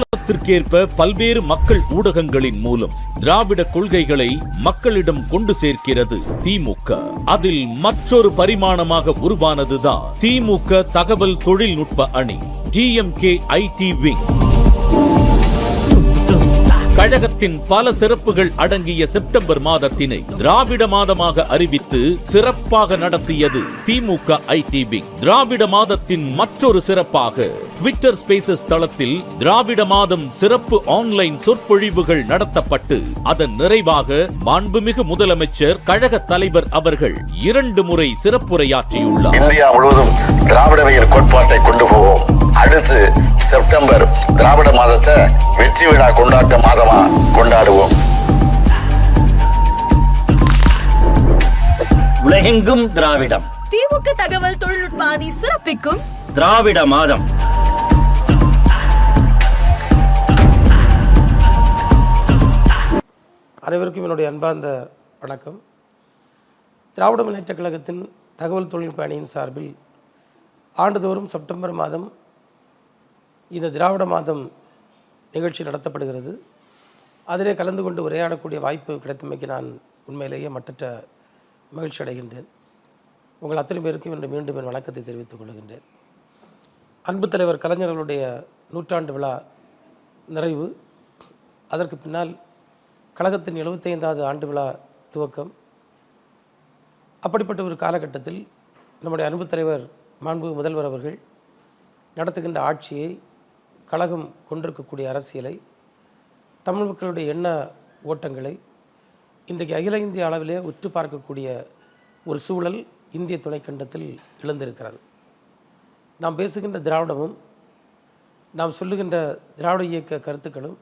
காலத்திற்கேற்ப பல்வேறு மக்கள் ஊடகங்களின் மூலம் திராவிட கொள்கைகளை மக்களிடம் கொண்டு சேர்க்கிறது திமுக. அதில் மற்றொரு பரிமாணமாக உருவானதுதான் திமுக தகவல் தொழில்நுட்ப அணி டிஎம்கே ஐடி விங். கழகத்தின் பல சிறப்புகள் அடங்கிய செப்டம்பர் மாதத்தினை திராவிட மாதமாக அறிவித்து சிறப்பாக நடத்தியது திமுக ஐடிபி. திராவிட மாதத்தின் மற்றொரு சிறப்பாக ட்விட்டர் ஸ்பேசஸ் தளத்தில் திராவிட மாதம் சிறப்பு ஆன்லைன் சொற்பொழிவுகள் நடத்தப்பட்டு அதன் நிறைவாக மாண்புமிகு முதலமைச்சர் கழக தலைவர் அவர்கள் இரண்டு முறை சிறப்புரையாற்றியுள்ளார். இந்தியா முழுவதும் திராவிடவியல் கோட்பாட்டை கொண்டு போவோம். அடுத்து செப்டம்பர் திராவிட மாதத்தை வெற்றி விழா கொண்டாட்ட மாதம் திராவிடம். திமுக தகவல் தொழில்நுட்ப அணி சிறப்பிக்கும். திராவிட மாதம். அனைவருக்கும் என்னுடைய அன்பார்ந்த வணக்கம். திராவிட முன்னேற்றக் கழகத்தின் தகவல் தொழில்நுட்ப அணியின் சார்பில் ஆண்டுதோறும் செப்டம்பர் மாதம் இந்த திராவிட மாதம் நிகழ்ச்சி நடத்தப்படுகிறது. அதிலே கலந்து கொண்டு உரையாடக்கூடிய வாய்ப்பு கிடைத்தமைக்கு நான் உண்மையிலேயே மட்டற்ற மகிழ்ச்சி அடைகின்றேன் உங்கள் அத்தனை பேருக்கும் இன்று மீண்டும் என் வணக்கத்தை தெரிவித்துக் கொள்கின்றேன். அன்பு தலைவர் கலைஞர்களுடைய நூற்றாண்டு விழா நிறைவு. அதற்கு பின்னால் கழகத்தின் எழுபத்தைந்தாவது ஆண்டு விழா துவக்கம். அப்படிப்பட்ட ஒரு காலகட்டத்தில் நம்முடைய அன்பு தலைவர் மாண்பு முதல்வர் அவர்கள் நடத்துகின்ற ஆட்சியை கழகம் கொண்டிருக்கக்கூடிய அரசியலை தமிழ் மக்களுடைய எண்ண ஓட்டங்களை இன்றைக்கு அகில இந்திய அளவிலே உற்று பார்க்கக்கூடிய ஒரு சூழல் இந்திய துணைக்கண்டத்தில் எழுந்திருக்கிறது. நாம் பேசுகின்ற திராவிடமும் நாம் சொல்லுகின்ற திராவிட இயக்க கருத்துக்களும்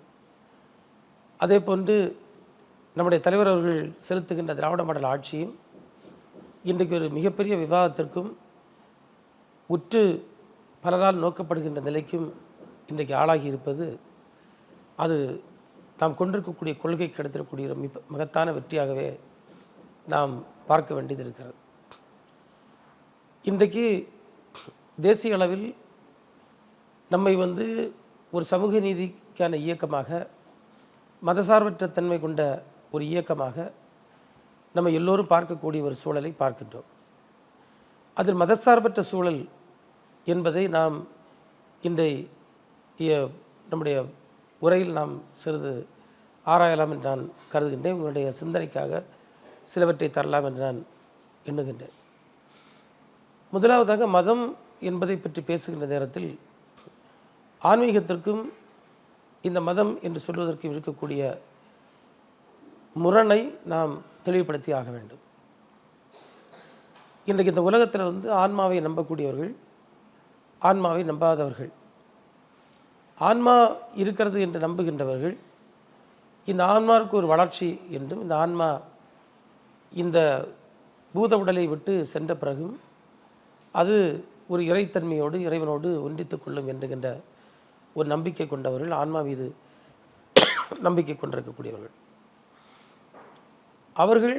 அதே போன்று நம்முடைய தலைவர் அவர்கள் செலுத்துகின்ற திராவிட மாடல் ஆட்சியும் இன்றைக்கு ஒரு மிகப்பெரிய விவாதத்திற்கும் உற்று பலரால் நோக்கப்படுகின்ற நிலைக்கும் இன்றைக்கு ஆளாகி இருப்பது அது நாம் கொண்டிருக்கக்கூடிய கொள்கை கிடைத்திருக்கக்கூடிய மிக மகத்தான வெற்றியாகவே நாம் பார்க்க வேண்டியது இருக்கிறது. இன்றைக்கு தேசிய அளவில் நம்மை வந்து ஒரு சமூக நீதிக்கான இயக்கமாக மதசார்பற்ற தன்மை கொண்ட ஒரு இயக்கமாக நம்ம எல்லோரும் பார்க்கக்கூடிய ஒரு சூழலை பார்க்கின்றோம். அதில் மதசார்பற்ற சூழல் என்பதை நாம் இன்றைய நம்முடைய உரையில் நாம் சிறிது ஆராயலாம் என்று நான் கருதுகின்றேன். உங்களுடைய சிந்தனைக்காக சிலவற்றை தரலாம் என்று நான் எண்ணுகின்றேன். முதலாவதாக மதம் என்பதை பற்றி பேசுகின்ற நேரத்தில் ஆன்மீகத்திற்கும் இந்த மதம் என்று சொல்வதற்கு இருக்கக்கூடிய முரணை நாம் தெளிவுபடுத்தி ஆக வேண்டும். இன்றைக்கு இந்த உலகத்தில் வந்து ஆன்மாவை நம்பக்கூடியவர்கள் ஆன்மாவை நம்பாதவர்கள் ஆன்மா இருக்கிறது என்று நம்புகின்றவர்கள் இந்த ஆன்மாவுக்கு ஒரு வளர்ச்சி என்றும் இந்த ஆன்மா இந்த பூத உடலை விட்டு சென்ற பிறகும் அது ஒரு இறைத்தன்மையோடு இறைவனோடு ஒன்றித்து கொள்ளும் என்கின்ற ஒரு நம்பிக்கை கொண்டவர்கள் ஆன்மா மீது நம்பிக்கை கொண்டிருக்கக்கூடியவர்கள். அவர்கள்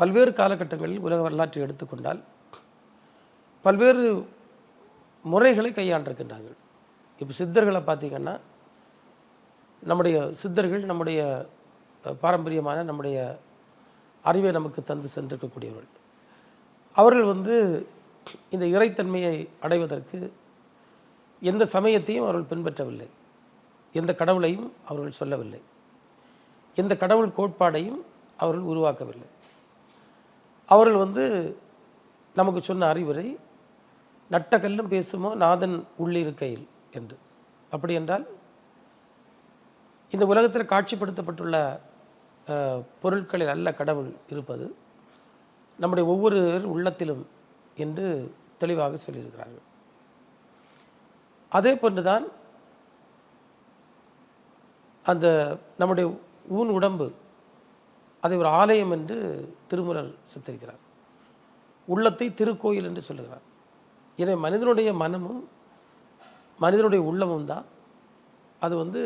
பல்வேறு காலகட்டங்களில் உலக வரலாற்றை எடுத்துக்கொண்டால் பல்வேறு முறைகளை கையாண்டிருக்கின்றார்கள். இப்போ சித்தர்களை பார்த்திங்கன்னா நம்முடைய சித்தர்கள் நம்முடைய பாரம்பரியமான நம்முடைய அறிவை நமக்கு தந்து சென்றிருக்கக்கூடியவர்கள். அவர்கள் வந்து இந்த இறைத்தன்மையை அடைவதற்கு எந்த சமயத்தையும் அவர்கள் பின்பற்றவில்லை. எந்த கடவுளையும் அவர்கள் சொல்லவில்லை. எந்த கடவுள் கோட்பாடையும் அவர்கள் உருவாக்கவில்லை. அவர்கள் வந்து நமக்கு சொன்ன அறிவுரை நட்ட கல்லும் பேசுமோ நாதன் உள்ளிருக்கையில் என்று. அப்படி என்றால் இந்த உலகத்தில் காட்சிப்படுத்தப்பட்டுள்ள பொருட்களில் அல்ல கடவுள் இருப்பது நம்முடைய ஒவ்வொரு உள்ளத்திலும் என்று தெளிவாக சொல்லியிருக்கிறார்கள். அதே போன்றுதான் அந்த நம்முடைய ஊன் உடம்பு அதை ஒரு ஆலயம் என்று திருமுறர் சித்தரிக்கிறார். உள்ளத்தை திருக்கோயில் என்று சொல்லுகிறார். எனவே மனிதனுடைய மனமும் மனிதனுடைய உள்ளமும் தான் அது வந்து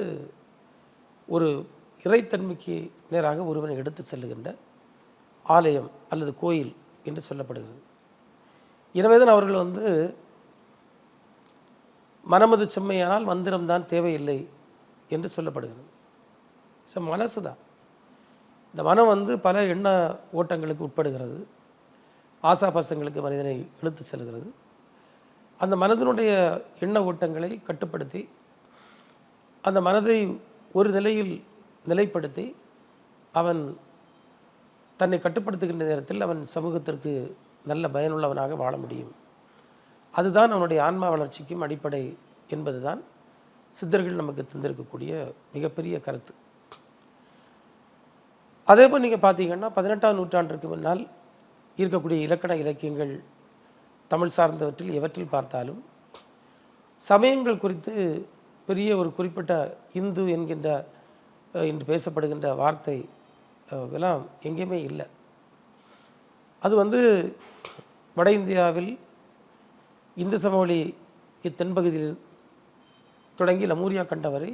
ஒரு இறைத்தன்மைக்கு நேராக ஒருவனை எடுத்து செல்லுகின்ற ஆலயம் அல்லது கோயில் என்று சொல்லப்படுகிறது. எனவேதான் அவர்கள் வந்து மனமது செம்மையானால் மந்திரம்தான் தேவையில்லை என்று சொல்லப்படுகிறது. ஸோ மனசு தான். இந்த மனம் வந்து பல எண்ண ஓட்டங்களுக்கு உட்படுகிறது. ஆசாபாசங்களுக்கு மனிதனை இழுத்து செல்கிறது. அந்த மனதினுடைய எண்ண ஓட்டங்களை கட்டுப்படுத்தி அந்த மனதை ஒரு நிலையில் நிலைப்படுத்தி அவன் தன்னை கட்டுப்படுத்துகின்ற நேரத்தில் அவன் சமூகத்திற்கு நல்ல பயனுள்ளவனாக வாழ முடியும். அதுதான் அவனுடைய ஆன்மா வளர்ச்சிக்கும் அடிப்படை என்பது தான் சித்தர்கள் நமக்கு தந்திருக்கக்கூடிய மிகப்பெரிய கருத்து. அதே போல் நீங்கள் பார்த்தீங்கன்னா பதினெட்டாம் நூற்றாண்டிற்கு முன்னால் இருக்கக்கூடிய இலக்கண இலக்கியங்கள் தமிழ் சார்ந்தவற்றில் எவற்றில் பார்த்தாலும் சமயங்கள் குறித்து பெரிய ஒரு குறிப்பிட்ட இந்து என்கின்ற என்று இன்று பேசப்படுகின்ற வார்த்தை இதெல்லாம் எங்கேயுமே இல்லை. அது வந்து வட இந்தியாவில் இந்து சமவெளி தென்பகுதியில் தொடங்கி லமூரியா கண்ட வரை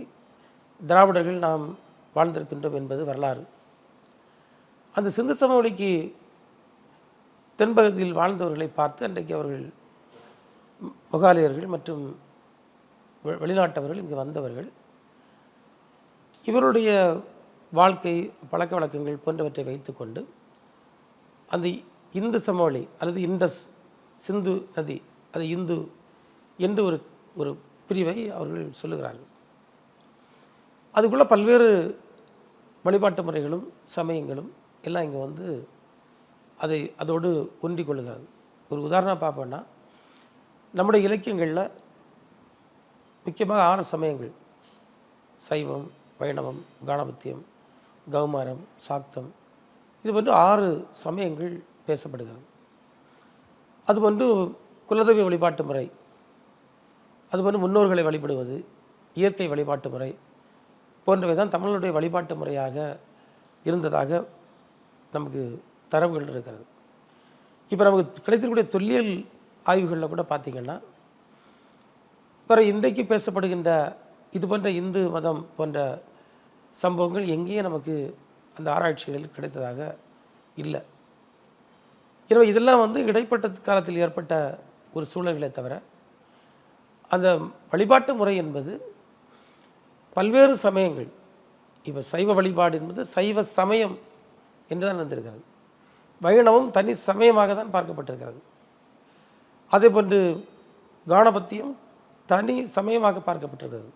திராவிடர்கள் நாம் வாழ்ந்திருக்கின்றோம் என்பது வரலாறு. அந்த சிந்து சமவெளிக்கு தென்பகுதியில் வாழ்ந்தவர்களை பார்த்து அன்றைக்கு அவர்கள் முகாலியர்கள் மற்றும் வெளிநாட்டவர்கள் இங்கு வந்தவர்கள் இவருடைய வாழ்க்கை பழக்க வழக்கங்கள் போன்றவற்றை வைத்துக்கொண்டு அந்த இந்து சமவெளி அல்லது இண்டஸ் சிந்து நதி அது இந்து என்று ஒரு ஒரு பிரிவை அவர்கள் சொல்லுகிறார்கள். அதுக்குள்ளே பல்வேறு வழிபாட்டு முறைகளும் சமயங்களும் எல்லாம் இங்கே வந்து அதை அதோடு ஒன்றிக் கொள்ளுகிறது. ஒரு உதாரணம் பார்ப்போன்னா நம்முடைய இலக்கியங்களில் முக்கியமாக ஆறு சமயங்கள். சைவம் வைணவம் காணபத்தியம் கௌமாரம் சாக்தம் இது போன்று ஆறு சமயங்கள் பேசப்படுகிறது. அது போன்று குலதெய்வ வழிபாட்டு முறை அது போன்று முன்னோர்களை வழிபடுவது இயற்கை வழிபாட்டு முறை போன்றவை தான் தமிழனுடைய வழிபாட்டு முறையாக இருந்ததாக நமக்கு தரவுகள் இருக்கிறது. இப்போ நமக்கு கிடைத்திருக்கக்கூடிய தொல்லியல் ஆய்வுகளில் கூட பார்த்திங்கன்னா வேறு இன்றைக்கு பேசப்படுகின்ற இது போன்ற இந்து மதம் போன்ற சம்பவங்கள் எங்கேயும் நமக்கு அந்த ஆராய்ச்சிகள் கிடைத்ததாக இல்லை. எனவே இதெல்லாம் வந்து இடைப்பட்ட காலத்தில் ஏற்பட்ட ஒரு சூழல்களை தவிர அந்த வழிபாட்டு முறை என்பது பல்வேறு சமயங்கள் இப்போ சைவ வழிபாடு என்பது சைவ சமயம் என்று தான் வந்திருக்கிறது வைணவம் தனி சமயமாக தான் பார்க்கப்பட்டிருக்கிறது. அதே போன்று கானபத்தியம் தனி சமயமாக பார்க்கப்பட்டிருக்கிறது.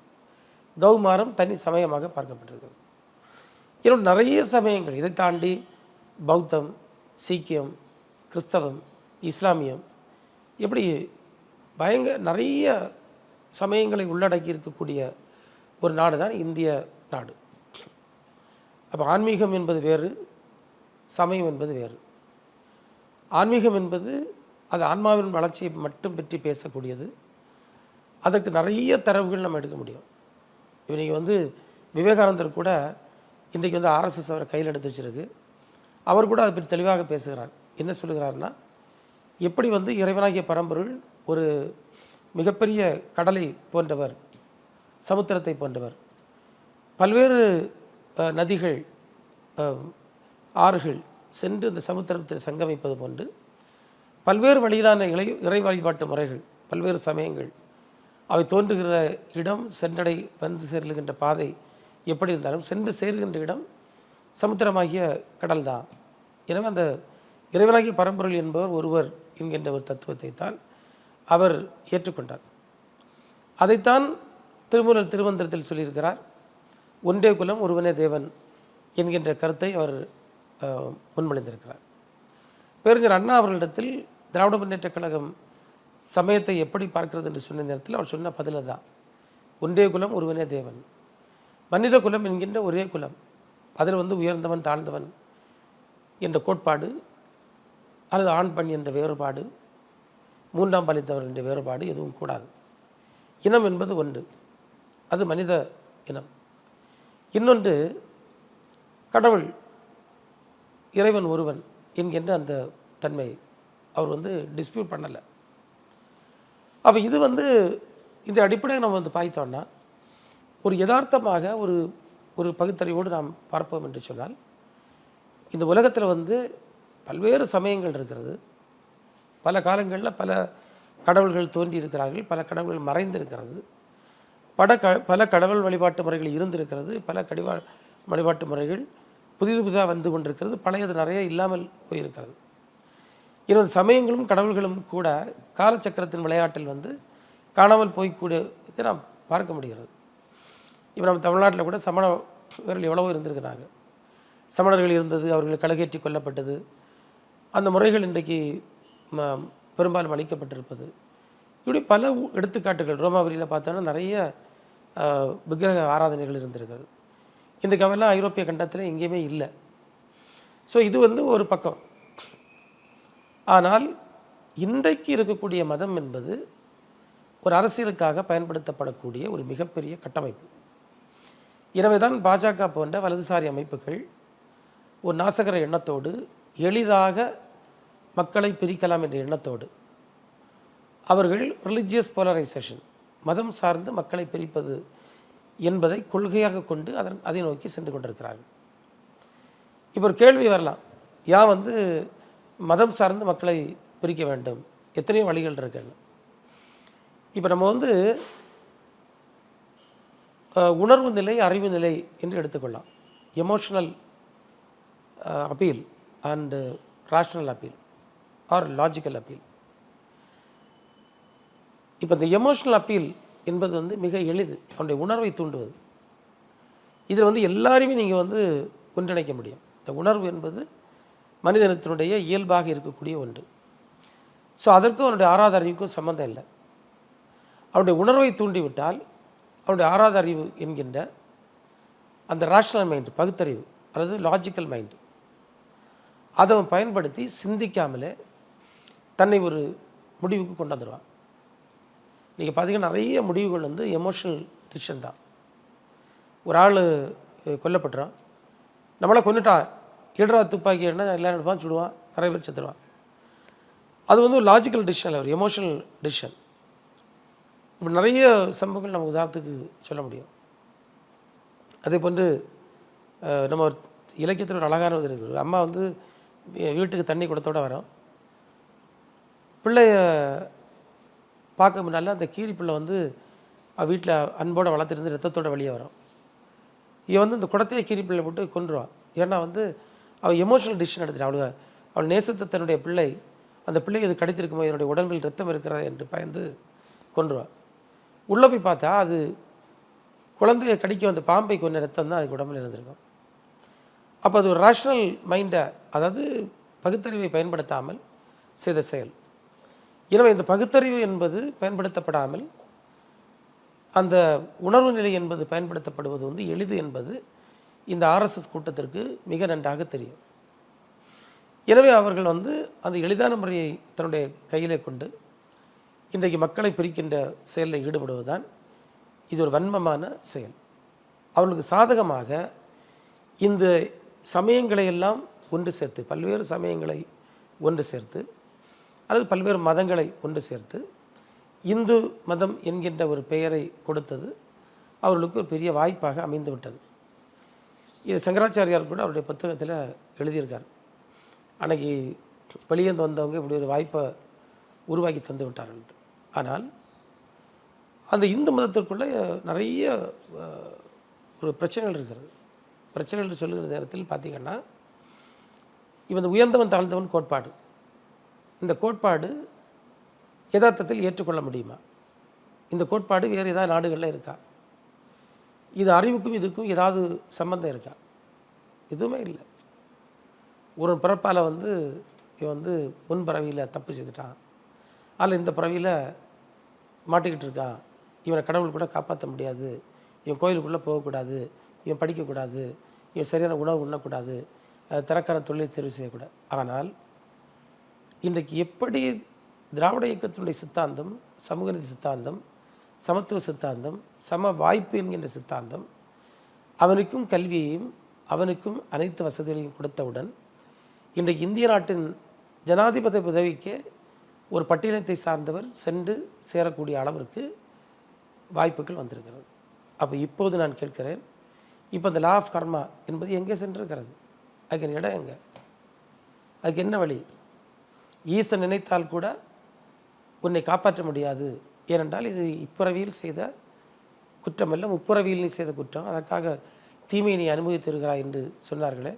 கௌமாரம் தனி சமயமாக பார்க்கப்பட்டிருக்கிறது. இன்னும் நிறைய சமயங்கள் இதை தாண்டி பௌத்தம் சீக்கியம் கிறிஸ்தவம் இஸ்லாமியம் இப்படி பயங்க நிறைய சமயங்களை உள்ளடக்கி இருக்கக்கூடிய ஒரு நாடு தான் இந்திய நாடு. அப்போ ஆன்மீகம் என்பது வேறு சமயம் என்பது வேறு. ஆன்மீகம் என்பது அது ஆன்மாவின் வளர்ச்சியை மட்டும் பற்றி பேசக்கூடியது. அதற்கு நிறைய தரவுகள் நம்ம எடுக்க முடியும். இப்போ வந்து விவேகானந்தர் கூட இன்றைக்கு வந்து ஆர்எஸ்எஸ் அவரை கையில் எடுத்து வச்சிருக்கு. அவர் கூட அதை பற்றி தெளிவாக பேசுகிறார். என்ன சொல்லுகிறாருன்னா எப்படி வந்து இறைவனாகிய பரம்பொருள் ஒரு மிகப்பெரிய கடலை போன்றவர் சமுத்திரத்தை போன்றவர் பல்வேறு நதிகள் ஆறுகள் சென்று இந்த சமுத்திரத்தில் சங்கமிப்பது போன்று பல்வேறு வழியிலான இறை இறை வழிபாட்டு முறைகள் பல்வேறு சமயங்கள் அவை தோன்றுகிற இடம் சென்றடை வந்து செல்லுகின்ற பாதை எப்படி இருந்தாலும் சென்று சேர்கின்ற இடம் சமுத்திரமாகிய கடல் தான் எனவே அந்த இறைவனாகிய பரம்பொருள் என்பவர் ஒருவர் என்கின்ற ஒரு தத்துவத்தை தான் அவர் ஏற்றுக்கொண்டார். அதைத்தான் திருமூலர் திருமந்திரத்தில் சொல்லியிருக்கிறார். ஒன்றே குலம் ஒருவனே தேவன் என்கின்ற கருத்தை அவர் முன்மொழிந்திருக்கிறார். பேருஞ்சர் அண்ணா அவர்களிடத்தில் திராவிட முன்னேற்றக் கழகம் சமயத்தை எப்படி பார்க்கிறது என்று சொன்ன நேரத்தில் அவர் சொன்ன பதில தான் ஒன்றே குலம் ஒருவனே தேவன். மனித குலம் என்கின்ற ஒரே குலம். அதில் வந்து உயர்ந்தவன் தாழ்ந்தவன் என்ற கோட்பாடு அல்லது ஆண் பெண் என்ற வேறுபாடு மூன்றாம் பாலித்தவர் என்ற வேறுபாடு எதுவும் கூடாது. இனம் என்பது ஒன்று. அது மனித இனம். இன்னொன்று கடவுள் இறைவன் ஒருவன் என்கின்ற அந்த தன்மை அவர் வந்து டிஸ்பியூட் பண்ணலை. அப்போ இது வந்து இந்த அடிப்படையை நம்ம வந்து பாய்த்தோம்னா ஒரு யதார்த்தமாக ஒரு ஒரு பகுத்தறிவோடு நாம் பார்ப்போம் என்று சொன்னால் இந்த உலகத்தில் வந்து பல்வேறு சமயங்கள் இருக்கிறது. பல காலங்களில் பல கடவுள்கள் தோன்றியிருக்கிறார்கள் பல கடவுள்கள் மறைந்திருக்கிறது. பல க பல கடவுள் வழிபாட்டு முறைகள் இருந்திருக்கிறது பல கடிவா வழிபாட்டு முறைகள் புதிது புதிதாக வந்து கொண்டிருக்கிறது பழையது நிறைய இல்லாமல் போயிருக்கிறது. இருபது சமயங்களும் கடவுள்களும் கூட காலச்சக்கரத்தின் விளையாட்டில் வந்து காணாமல் போய்க்கூடிய இதை நாம் பார்க்க முடிகிறது. இப்போ நம்ம தமிழ்நாட்டில் கூட சமணர்கள் எவ்வளவோ இருந்திருக்கிறாங்க. சமணர்கள் இருந்தது அவர்கள் கலகேற்றி கொல்லப்பட்டது. அந்த முறைகள் இன்றைக்கு ம- பெரும்பாலும் அளிக்கப்பட்டிருப்பது. இப்படி பல எடுத்துக்காட்டுகள் ரோமாபுரியில் பார்த்தோன்னா நிறைய விக்கிரக ஆராதனைகள் இருந்திருக்கிறது. இந்த கவலை ஐரோப்பிய கண்டத்தில் எங்கேயுமே இல்லை. ஸோ இது வந்து ஒரு பக்கம். ஆனால் இன்றைக்கு இருக்கக்கூடிய மதம் என்பது ஒரு அரசியலுக்காக பயன்படுத்தப்படக்கூடிய ஒரு மிகப்பெரிய கட்டமைப்பு. எனவே தான் பாஜக போன்ற வலதுசாரி அமைப்புகள் ஒரு நாசகர எண்ணத்தோடு எளிதாக மக்களை பிரிக்கலாம் என்ற எண்ணத்தோடு அவர்கள் ரிலிஜியஸ் போலரைசேஷன் மதம் சார்ந்து மக்களை பிரிப்பது என்பதை கொள்கையாக கொண்டு அதன் அதை நோக்கி சென்று கொண்டிருக்கிறார்கள். இப்போ ஒரு கேள்வி வரலாம். ஏன் வந்து மதம் சார்ந்து மக்களை பிரிக்க வேண்டும். எத்தனையோ வழிகள் இருக்குன்னு இப்போ நம்ம வந்து உணர்வு நிலை அறிவு நிலை என்று எடுத்துக்கொள்ளலாம். Emotional appeal and rational appeal or logical appeal இப்போ இந்த எமோஷனல் அப்பீல் என்பது வந்து மிக எளிது. அவனுடைய உணர்வை தூண்டுவது. இதில் வந்து எல்லாரையுமே நீங்கள் வந்து ஒன்றிணைக்க முடியும். இந்த உணர்வு என்பது மனிதனத்தினுடைய இயல்பாக இருக்கக்கூடிய ஒன்று. ஸோ அதற்கும் அவனுடைய ஆறாத அறிவுக்கும் சம்மந்தம் இல்லை. அவனுடைய உணர்வை தூண்டிவிட்டால் அவனுடைய ஆறாத அறிவு என்கின்ற அந்த ரேஷனல் மைண்டு பகுத்தறிவு அல்லது லாஜிக்கல் மைண்டு அதை அவன் பயன்படுத்தி சிந்திக்காமலே தன்னை ஒரு முடிவுக்கு கொண்டு வந்துடுவான். நீங்கள் பார்த்தீங்கன்னா நிறைய முடிவுகள் வந்து எமோஷனல் டிசிஷன் தான். ஒரு ஆள் கொல்லப்பட்டுறான். நம்மளை கொண்டுட்டான் இடரா துப்பாக்கி என்ன எல்லாரும் எடுப்பான் சுடுவான் நிறைய பேர் செத்துடுவான் அது வந்து ஒரு லாஜிக்கல் டிசிஷன் ஒரு எமோஷனல் டிசிஷன் இப்படி நிறைய சம்பவங்கள் நம்ம உதாரணத்துக்கு சொல்ல முடியும். அதே போன்று நம்ம இலக்கியத்தில் ஒரு அழகான இது இருக்குது அம்மா வந்து வீட்டுக்கு தண்ணி குடத்தோட வரோம் பிள்ளைய பார்க்க முன்னால அந்த கீரி பிள்ளை வந்து வீட்டில் அன்போடு வளர்த்துருந்து ரத்தத்தோட வெளியே வரும் இவன் வந்து இந்த குடத்தையே கீரி பிள்ளை போட்டு கொண்டுருவான் ஏன்னா வந்து அவள் எமோஷனல் டிசிஷன் எடுத்துட்டான் அவளுக்கு அவள் நேசத்தை தன்னுடைய பிள்ளை அந்த பிள்ளைக்கு இது கிடைத்திருக்குமோ என்னுடைய உடம்பில் ரத்தம் இருக்கிறதா என்று பயந்து கொன்றுவாள் உள்ளே போய் பார்த்தா அது குழந்தையை கடிக்க வந்த பாம்பை கொண்ட ரத்தம் தான் அதுக்கு உடம்புல இருந்திருக்கும். அப்போ அது ஒரு ரேஷ்னல் மைண்டை அதாவது பகுத்தறிவை பயன்படுத்தாமல் செய்த செயல். எனவே இந்த பகுத்தறிவு என்பது பயன்படுத்தப்படாமல் அந்த உணர்வு நிலை என்பது பயன்படுத்தப்படுவது வந்து எளிது என்பது இந்த ஆர்எஸ்எஸ் கூட்டத்திற்கு மிக நன்றாக தெரியும். எனவே அவர்கள் வந்து அந்த எளிதான முறையை தன்னுடைய கையிலே கொண்டு இன்றைக்கு மக்களை பிரிக்கின்ற செயலில் ஈடுபடுவதுதான் இது ஒரு வன்மமான செயல். அவர்களுக்கு சாதகமாக இந்த சமயங்களை எல்லாம் ஒன்று சேர்த்து பல்வேறு சமயங்களை ஒன்று சேர்த்து அல்லது பல்வேறு மதங்களை ஒன்று சேர்த்து இந்து மதம் என்கின்ற ஒரு பெயரை கொடுத்தது அவர்களுக்கு ஒரு பெரிய வாய்ப்பாக அமைந்துவிட்டது. இது சங்கராச்சாரியார் கூட அவருடைய புத்தகத்தில் எழுதியிருக்கார். அன்னைக்கு வெளியேந்து வந்தவங்க இப்படி ஒரு வாய்ப்பை உருவாக்கி தந்து விட்டார்கள் ஆனால் அந்த இந்து மதத்திற்குள்ளே நிறைய ஒரு பிரச்சனைகள் இருக்கிறது. பிரச்சனைகள் சொல்லுகிற நேரத்தில் பார்த்தீங்கன்னா இவன் உயர்ந்தவன் தாழ்ந்தவன் கோட்பாடு. இந்த கோட்பாடு யதார்த்தத்தில் ஏற்றுக்கொள்ள முடியுமா? இந்த கோட்பாடு வேறு ஏதாவது நாடுகளில் இருக்கா? இது அறிவுக்கும் இதுக்கும் ஏதாவது சம்பந்தம் இருக்கா? எதுவுமே இல்லை. ஒரு பிறப்பால் வந்து இவன் வந்து முன் பிறவியில் தப்பு செய்துட்டான். அதில் இந்த பிறவியில் மாட்டிக்கிட்டு இருக்கான். இவனை கடவுள் கூட காப்பாற்ற முடியாது. இவன் கோயிலுக்குள்ளே போகக்கூடாது இவன் படிக்கக்கூடாது இவன் சரியான உணவு உண்ணக்கூடாது. அஹ் தரக்கான தொழிலை தேர்வு செய்யக்கூடாது. ஆனால் இன்றைக்கு எப்படி திராவிட இயக்கத்தினுடைய சித்தாந்தம் சமூக நீதி சித்தாந்தம் சமத்துவ சித்தாந்தம் சம வாய்ப்பு என்கின்ற சித்தாந்தம் அவனுக்கும் கல்வியையும் அவனுக்கும் அனைத்து வசதிகளையும் கொடுத்தவுடன் இன்றைக்கு இந்திய நாட்டின் ஜனாதிபதி பதவிக்கு ஒரு பட்டியலத்தை சார்ந்தவர் சென்று சேரக்கூடிய அளவிற்கு வாய்ப்புகள் வந்திருக்கிறது. அப்போ இப்போது நான் கேட்கிறேன் இப்போ இந்த லா ஆஃப் கர்மா என்பது எங்கே சென்றிருக்கிறது? அதுக்கு இடம் எங்கே? அதுக்கு என்ன வழி? ஈசன் நினைத்தால் கூட உன்னை காப்பாற்ற முடியாது. ஏனென்றால் இது இப்புறவியில் செய்த குற்றமல்ல முப்புறவியில் நீ செய்த குற்றம். அதற்காக தீமையை நீ அனுபவித்திருக்கிறாய் என்று சொன்னார்களே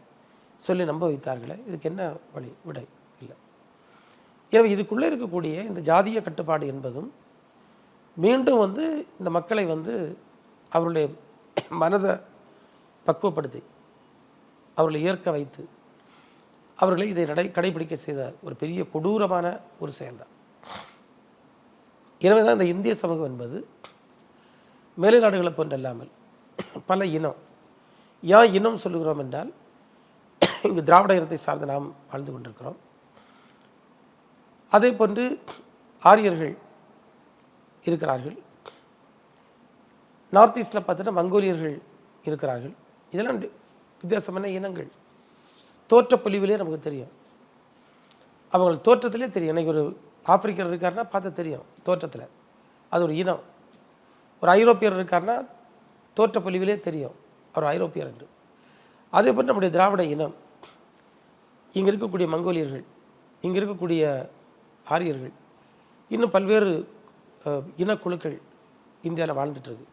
சொல்லி நம்ப வைத்தார்களே இதுக்கு என்ன வழி? விடை இல்லை. எனவே இதுக்குள்ளே இருக்கக்கூடிய இந்த ஜாதிய கட்டுப்பாடு என்பதும் மீண்டும் வந்து இந்த மக்களை வந்து அவருடைய மனதை பக்குவப்படுத்தி அவர்களை ஏற்க வைத்து அவர்களை இதை நடை கடைபிடிக்க செய்த ஒரு பெரிய கொடூரமான ஒரு செயல்தான். எனவே தான் இந்த இந்திய சமூகம் என்பது மேலை நாடுகளை போன்றல்லாமல் பல இனம் ஏன் இனம் சொல்லுகிறோம் என்றால் இங்கு திராவிட இனத்தை சார்ந்து நாம் வாழ்ந்து கொண்டிருக்கிறோம். அதே போன்று ஆரியர்கள் இருக்கிறார்கள். நார்த் ஈஸ்டில் பார்த்தீங்கன்னா மங்கோலியர்கள் இருக்கிறார்கள். இதெல்லாம் வித்தியாசமான இனங்கள்? தோற்ற பொலிவிலே நமக்கு தெரியும். அவங்க தோற்றத்திலே தெரியும். எனக்கு ஒரு ஆப்பிரிக்கர் இருக்காருன்னா பார்த்து தெரியும் தோற்றத்தில். அது ஒரு இனம். ஒரு ஐரோப்பியர் இருக்காருன்னா தோற்ற தெரியும் அவர் ஐரோப்பியர் என்று. அதே போல் நம்முடைய திராவிட இனம்? இங்கே இருக்கக்கூடிய மங்கோலியர்கள் இங்கே இருக்கக்கூடிய ஆரியர்கள் இன்னும் பல்வேறு இனக்குழுக்கள் இந்தியாவில் வாழ்ந்துட்டுருக்கு.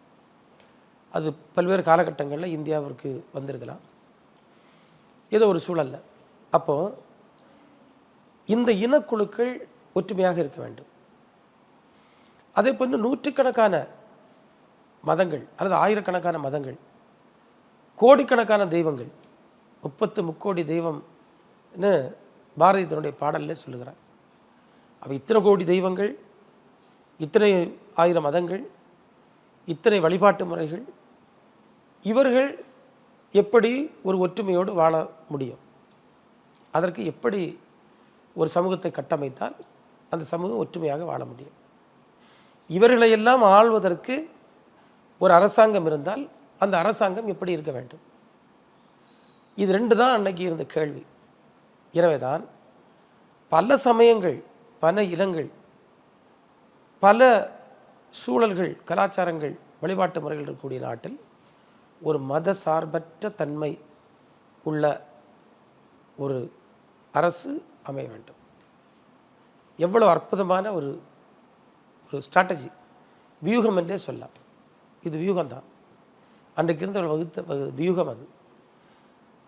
அது பல்வேறு காலகட்டங்களில் இந்தியாவிற்கு வந்திருக்கலாம். ஏதோ ஒரு சூழல்ல. அப்போ இந்த இனக்குழுக்கள் ஒற்றுமையாக இருக்க வேண்டும். அதே போன்று நூற்றுக்கணக்கான மதங்கள் அல்லது ஆயிரக்கணக்கான மதங்கள் கோடிக்கணக்கான தெய்வங்கள் முப்பத்து முக்கோடி தெய்வம்னு பாரதி தன்னுடைய பாடலில் சொல்லுகிறார். அப்போ இத்தனை கோடி தெய்வங்கள் இத்தனை ஆயிரம் மதங்கள் இத்தனை வழிபாட்டு முறைகள் இவர்கள் எப்படி ஒரு ஒற்றுமையோடு வாழ முடியும்? அதற்கு எப்படி ஒரு சமூகத்தை கட்டமைத்தால் அந்த சமூகம் ஒற்றுமையாக வாழ முடியும். இவர்களையெல்லாம் ஆள்வதற்கு ஒரு அரசாங்கம் இருந்தால் அந்த அரசாங்கம் எப்படி இருக்க வேண்டும்? இது ரெண்டு தான் அன்னைக்கு இருந்த கேள்வி. எனவேதான் பல சமயங்கள் பல இனங்கள் பல சூழல்கள் கலாச்சாரங்கள் வழிபாட்டு முறைகள் இருக்கக்கூடிய நாட்டில் ஒரு மத சார்பற்ற தன்மை உள்ள ஒரு அரசு அமைய வேண்டும். எவ்வளோ அற்புதமான ஒரு ஒரு ஸ்ட்ராட்டஜி வியூகம் என்றே சொல்லலாம். இது வியூகம்தான். அன்றைக்கு இருந்தவர்கள் வகுத்த வியூகம் அது.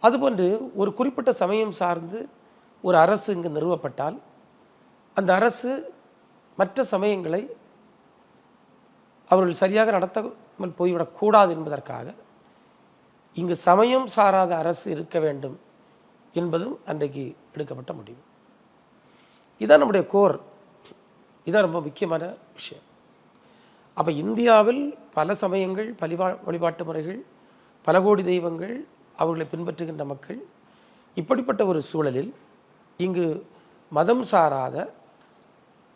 அதுபோன்று ஒரு குறிப்பிட்ட சமயம் சார்ந்து ஒரு அரசு இங்கு நிறுவப்பட்டால் அந்த அரசு மற்ற சமயங்களை அவர்கள் சரியாக நடத்தாமல் போய்விடக்கூடாது என்பதற்காக இங்கு சமயம் சாராத அரசு இருக்க வேண்டும் என்பதும் அன்றைக்கு எடுக்கப்பட்ட முடிவு. இதான் நம்முடைய கோர். இதான் ரொம்ப முக்கியமான விஷயம். அப்போ இந்தியாவில் பல சமயங்கள் பலிவா வழிபாட்டு முறைகள் பல கோடி தெய்வங்கள் அவர்களை பின்பற்றுகின்ற மக்கள் இப்படிப்பட்ட ஒரு சூழலில் இங்கு மதம் சாராத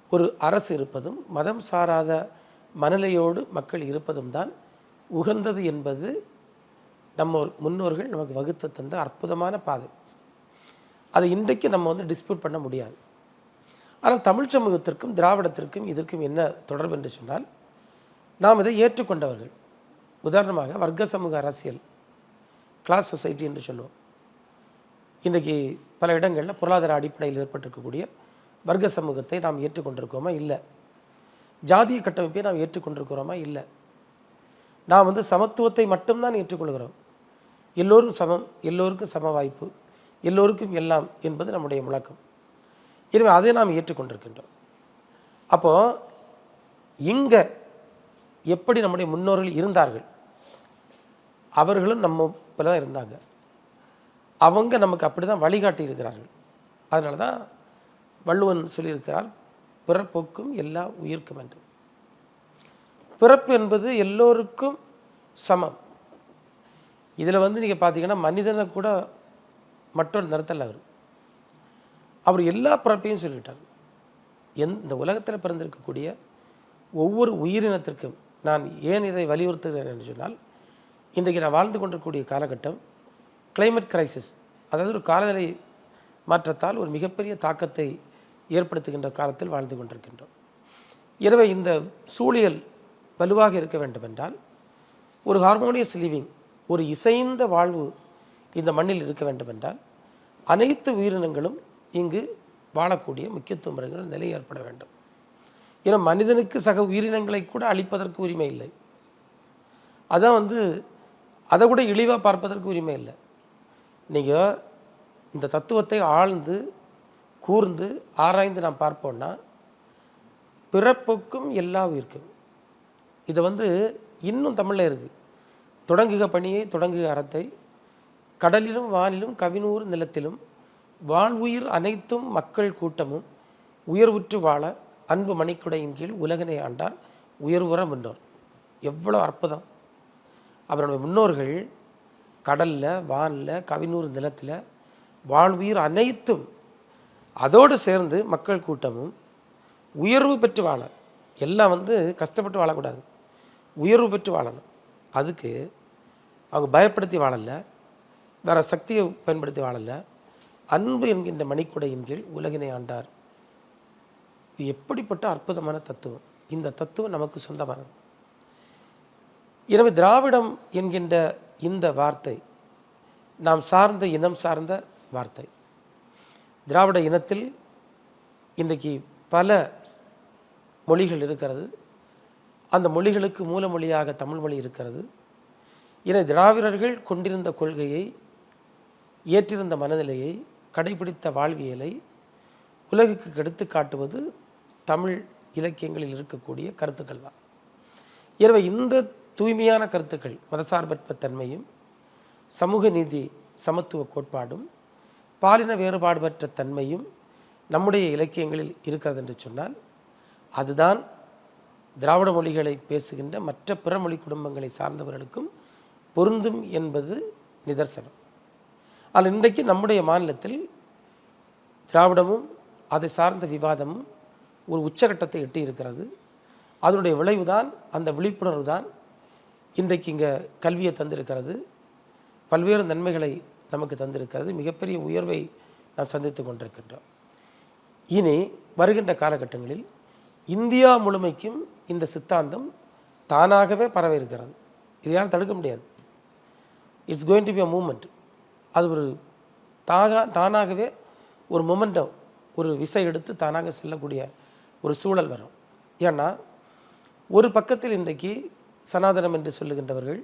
ஒரு அரசு இருப்பதும் மதம் சாராத மனநிலையோடு மக்கள் இருப்பதும் தான் உகந்தது என்பது நம்ம முன்னோர்கள் நமக்கு வகுத்து தந்த அற்புதமான பாதை. அதை இன்றைக்கு நம்ம வந்து டிஸ்பியூட் பண்ண முடியாது. ஆனால் தமிழ் சமூகத்திற்கும் திராவிடத்திற்கும் இதற்கும் என்ன தொடர்பு என்று சொன்னால் நாம் இதை ஏற்றுக்கொண்டவர்கள். உதாரணமாக வர்க்க சமூக அரசியல் கிளாஸ் சொசைட்டி என்று சொல்லுவோம். இன்றைக்கி பல இடங்களில் பொருளாதார அடிப்படையில் ஏற்பட்டிருக்கக்கூடிய வர்க்க சமூகத்தை நாம் ஏற்றுக்கொண்டிருக்கோமா இல்லை. ஜாதிய கட்டமைப்பை நாம் ஏற்றுக்கொண்டிருக்கிறோமா? இல்லை. நாம் வந்து சமத்துவத்தை மட்டும்தான் ஏற்றுக்கொள்கிறோம். எல்லோரும் சமம் எல்லோருக்கும் சம வாய்ப்பு எல்லோருக்கும் எல்லாம் என்பது நம்முடைய முழக்கம். எனவே அதை நாம் ஏற்றுக்கொண்டிருக்கின்றோம். அப்போது இங்கே எப்படி நம்முடைய முன்னோர்கள் இருந்தார்கள்? அவர்களும் நம்ம இப்போ தான் இருந்தாங்க. அவங்க நமக்கு அப்படி தான் வழிகாட்டி இருக்கிறார்கள். அதனால தான் வள்ளுவன் சொல்லியிருக்கிறார் பிறப்புக்கும் எல்லா உயிர்க்கும் என்று. பிறப்பு என்பது எல்லோருக்கும் சமம். இதில் வந்து நீங்கள் பார்த்தீங்கன்னா மனிதனை கூட மற்றொரு நிறுத்தல் அவர். அவர் எல்லா பிறப்பையும் சொல்லிட்டார். எந் இந்த உலகத்தில் பிறந்திருக்கக்கூடிய ஒவ்வொரு உயிரினத்திற்கும் நான் ஏன் இதை வலியுறுத்துகிறேன் என்று சொன்னால் இன்றைக்கு நான் வாழ்ந்து கொண்டிருக்கக்கூடிய காலகட்டம் கிளைமேட் கிரைசிஸ் அதாவது ஒரு காலநிலை மாற்றத்தால் ஒரு மிகப்பெரிய தாக்கத்தை ஏற்படுத்துகின்ற காலத்தில் வாழ்ந்து கொண்டிருக்கின்றோம். எனவே இந்த சூழியல் வலுவாக இருக்க வேண்டுமென்றால் ஒரு ஹார்மோனியஸ் லிவிங் ஒரு இசைந்த வாழ்வு இந்த மண்ணில் இருக்க வேண்டுமென்றால் அனைத்து உயிரினங்களும் இங்கு வாழக்கூடிய முக்கியத்துவம் பெறுகிற நிலை ஏற்பட வேண்டும். ஏன்னா மனிதனுக்கு சக உயிரினங்களை கூட அழிப்பதற்கு உரிமை இல்லை. அதான் வந்து அதை கூட இழிவாக பார்ப்பதற்கு உரிமை இல்லை. நீங்கள் இந்த தத்துவத்தை ஆழ்ந்து கூர்ந்து ஆராய்ந்து நாம் பார்ப்போம்னா பிறப்புக்கும் எல்லா உயிர்க்கும். இது வந்து இன்னும் தமிழில் இருக்குது தொடங்குக பணியை தொடங்குக அறத்தை கடலிலும் வானிலும் கவினூர் நிலத்திலும் வாழ்வுயிர் அனைத்தும் மக்கள் கூட்டமும் உயர்வுற்று வாழ அன்பு மணிக்குடையின் கீழ் உலகினை ஆண்டார் உயர்வுற முன்னோர் எவ்வளோ அற்புதம். அவருடைய முன்னோர்கள் கடலில் வானில் கவினூர் நிலத்தில் வாழ்வுயிர் அனைத்தும் அதோடு சேர்ந்து மக்கள் கூட்டமும் உயர்வு பெற்று வாழ. எல்லாம் வந்து கஷ்டப்பட்டு வாழக்கூடாது. உயர்வு பெற்று வாழணும். அதுக்கு அவங்க பயப்படுத்தி வாழலை. வேறு சக்தியை பயன்படுத்தி வாழலை. அன்பு என்கின்ற மணிக்குடையின் கீழ் உலகினை ஆண்டார். இது எப்படிப்பட்ட அற்புதமான தத்துவம்? இந்த தத்துவம் நமக்கு சொந்தமானது. எனவே திராவிடம் என்கின்ற இந்த வார்த்தை நாம் சார்ந்த இனம் சார்ந்த வார்த்தை. திராவிட இனத்தில் இன்றைக்கு பல மொழிகள் இருக்கிறது. அந்த மொழிகளுக்கு மூலமொழியாக தமிழ் மொழி இருக்கிறது. என திராவிடர்கள் கொண்டிருந்த கொள்கையை ஏற்றிருந்த மனநிலையை கடைபிடித்த வாழ்வியலை உலகுக்கு எடுத்து காட்டுவது தமிழ் இலக்கியங்களில் இருக்கக்கூடிய கருத்துக்கள் தான். எனவே இந்த தூய்மையான கருத்துக்கள் மதசார்பற்ற தன்மையும் சமூக நீதி சமத்துவ கோட்பாடும் பாலின வேறுபாடுபற்ற தன்மையும் நம்முடைய இலக்கியங்களில் இருக்கிறது என்று சொன்னால் அதுதான் திராவிட மொழிகளை பேசுகின்ற மற்ற பிற மொழி குடும்பங்களை சார்ந்தவர்களுக்கும் பொருந்தும் என்பது நிதர்சனம். ஆனால் இன்றைக்கு நம்முடைய மாநிலத்தில் திராவிடமும் அதை சார்ந்த விவாதமும் ஒரு உச்சகட்டத்தை எட்டி இருக்கிறது அதனுடைய விளைவுதான் அந்த விழிப்புணர்வு தான் இன்றைக்கு இங்கே கல்வியை தந்திருக்கிறது. பல்வேறு நன்மைகளை நமக்கு தந்திருக்கிறது. மிகப்பெரிய உயர்வை நாம் சந்தித்து கொண்டிருக்கின்றோம். இனி வருகின்ற காலகட்டங்களில் இந்தியா முழுமைக்கும் இந்த சித்தாந்தம் தானாகவே பரவ இருக்கிறது இதையால் தடுக்க முடியாது. It's going to be a moment அது ஒரு தாகா தானாகவே ஒரு மொமெண்டம் ஒரு விசை எடுத்து தானாக செல்லக்கூடிய ஒரு சூழல் வரும். ஏன்னா ஒரு பக்கத்தில் இன்றைக்கு சனாதனம் என்று சொல்லுகின்றவர்கள்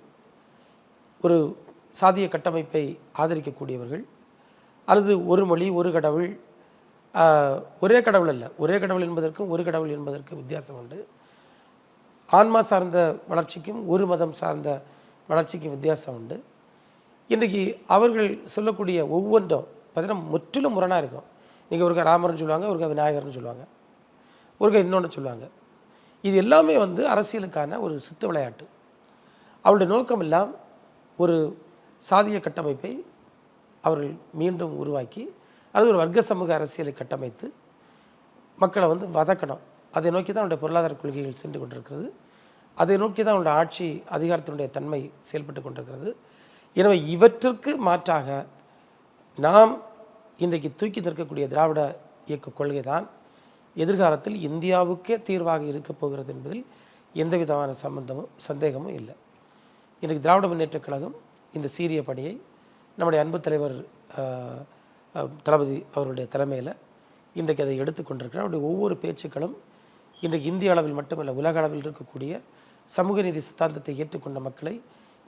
ஒரு சாதிய கட்டமைப்பை ஆதரிக்கக்கூடியவர்கள் அல்லது ஒரு மொழி ஒரு கடவுள் ஒரே கடவுள் அல்ல. ஒரே கடவுள் என்பதற்கும் ஒரு கடவுள் என்பதற்கும் வித்தியாசம் உண்டு. ஆன்மா சார்ந்த வளர்ச்சிக்கும் ஒரு மதம் சார்ந்த வளர்ச்சிக்கும் வித்தியாசம் உண்டு. இன்றைக்கி அவர்கள் சொல்லக்கூடிய ஒவ்வொன்றும் பார்த்தீங்கன்னா முற்றிலும் முரணாக இருக்கும். இன்றைக்கி ஒருக்கா ராமர்னு சொல்லுவாங்க ஒருக்கா விநாயகர்னு சொல்லுவாங்க ஒருக்கா இன்னொன்று சொல்லுவாங்க. இது எல்லாமே வந்து அரசியலுக்கான ஒரு சித்து விளையாட்டு. அவருடைய நோக்கம் எல்லாம் ஒரு சாதிய கட்டமைப்பை அவர்கள் மீண்டும் உருவாக்கி அது ஒரு வர்க்க சமூக அரசியலை கட்டமைத்து மக்களை வந்து வதக்கணும். அதை நோக்கி தான் அவருடைய பொருளாதார கொள்கைகள் சென்று கொண்டிருக்கிறது. அதை நோக்கி தான் அவருடைய ஆட்சி அதிகாரத்தினுடைய தன்மை செயல்பட்டு கொண்டிருக்கிறது. எனவே இவற்றிற்கு மாற்றாக நாம் இன்றைக்கு தூக்கி நிற்கக்கூடிய திராவிட இயக்க கொள்கை தான் எதிர்காலத்தில் இந்தியாவுக்கே தீர்வாக இருக்கப் போகிறது என்பதில் எந்த விதமான சம்பந்தமும் சந்தேகமும் இல்லை. இன்றைக்கு திராவிட முன்னேற்றக் கழகம் இந்த சீரிய பணியை நம்முடைய அன்பு தலைவர் தளபதி அவருடைய தலைமையில் இன்றைக்கு அதை எடுத்துக்கொண்டிருக்கிறார் அவருடைய ஒவ்வொரு பேச்சுக்களும் இன்றைக்கு இந்திய அளவில் மட்டுமல்ல உலக அளவில் இருக்கக்கூடிய சமூக நீதி சித்தாந்தத்தை ஏற்றுக்கொண்ட மக்களை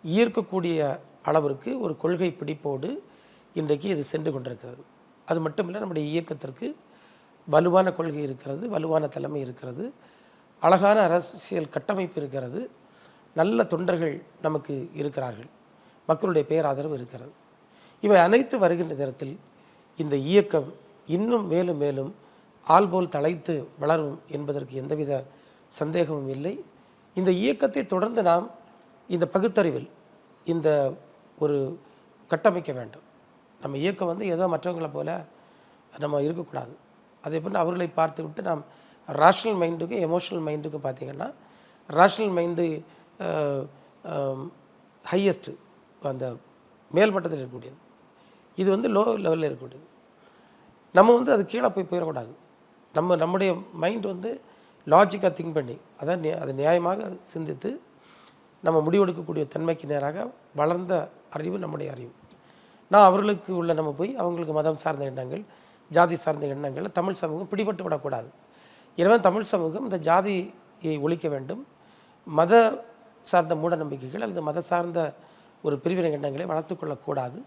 ஈர்க்கக்கூடிய அளவிற்கு ஒரு கொள்கை பிடிப்போடு இன்றைக்கு இது சென்று கொண்டிருக்கிறது. அது மட்டுமில்லை நம்முடைய இயக்கத்திற்கு வலுவான கொள்கை இருக்கிறது வலுவான தலைமை இருக்கிறது அழகான அரசியல் கட்டமைப்பு இருக்கிறது நல்ல தொண்டர்கள் நமக்கு இருக்கிறார்கள் மக்களுடைய பேராதரவு இருக்கிறது. இவை அனைத்து வருகின்ற நேரத்தில் இந்த இயக்கம் இன்னும் மேலும் மேலும் ஆள்போல் தலைத்து வளரும் என்பதற்கு எந்தவித சந்தேகமும் இல்லை. இந்த இயக்கத்தை தொடர்ந்து நாம் இந்த பகுத்தறிவில் இந்த ஒரு கட்டமைக்க வேண்டும். நம்ம இயக்கம் வந்து ஏதோ மற்றவங்களை போல் நம்ம இருக்கக்கூடாது. அதே போல் அவர்களை பார்த்து விட்டு நாம் ரேஷ்னல் மைண்டுக்கும் எமோஷனல் மைண்டுக்கும் பார்த்திங்கன்னா ரேஷ்னல் மைண்டு ஹையஸ்ட்டு அந்த மேல்மட்டத்தில் இருக்கக்கூடியது. இது வந்து லோ லெவலில் இருக்கக்கூடியது. நம்ம வந்து அது கீழே போய் போயிடக்கூடாது. நம்ம நம்முடைய மைண்ட் வந்து லாஜிக்காக திங்க் பண்ணி அதான் அதை நியாயமாக சிந்தித்து நம்ம முடிவெடுக்கக்கூடிய தன்மைக்கு நேராக வளர்ந்த அறிவு நம்முடைய அறிவு. நான் அவர்களுக்கு உள்ள நம்ம போய் அவங்களுக்கு மதம் சார்ந்த எண்ணங்கள் ஜாதி சார்ந்த எண்ணங்கள் தமிழ் சமூகம் பிடிபட்டு விடக்கூடாது. எனவே தமிழ் சமூகம் இந்த ஜாதியை ஒழிக்க வேண்டும். மத சார்ந்த மூட நம்பிக்கைகள் அல்லது மத சார்ந்த ஒரு பிரிவினை எண்ணங்களை வளர்த்து கொள்ளக்கூடாது.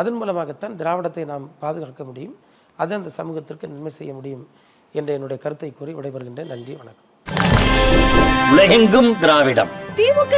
அதன் மூலமாகத்தான் திராவிடத்தை நாம் பாதுகாக்க முடியும். அது அந்த சமூகத்திற்கு நன்மை செய்ய முடியும் என்ற என்னுடைய கருத்தை கூறி விடைபெறுகின்றேன். நன்றி வணக்கம். உலகெங்கும் திராவிடம். திமுக